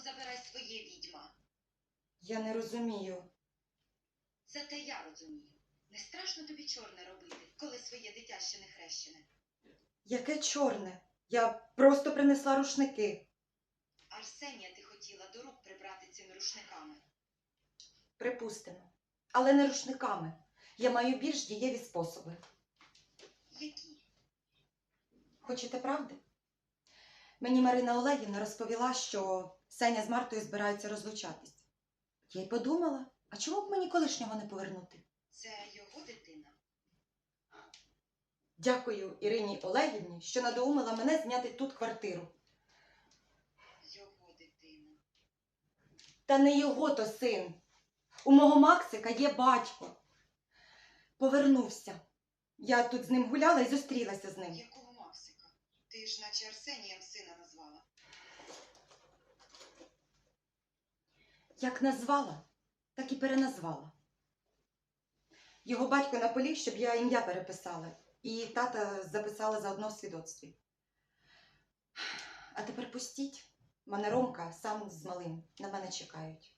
забирай своє відьма. Я не розумію. Зате я розумію. Не страшно тобі чорне робити, коли своє дитя ще не хрещене. Яке чорне? Я просто принесла рушники. Арсенія ти хотіла до рук прибрати цими рушниками. Припустимо. Але не рушниками. Я маю більш дієві способи. Які? Хочете правди? Мені Марина Олегівна розповіла, що Сеня з Мартою збираються розлучатись. Я й подумала, а чому б мені колишнього не повернути? Це його дитина. Дякую Ірині Олегівні, що надоумила мене зняти тут квартиру. Його дитина. Та не його то син. У мого Максика є батько. Повернувся. Я тут з ним гуляла і зустрілася з ним. Максика? Ти ж наче Арсенієм сина назвала. Як назвала, так і переназвала. Його батько наполіг, щоб я ім'я переписала, і тата записала заодно в свідоцтві. А тепер пустіть. Мене Ромка сам з малим на мене чекають.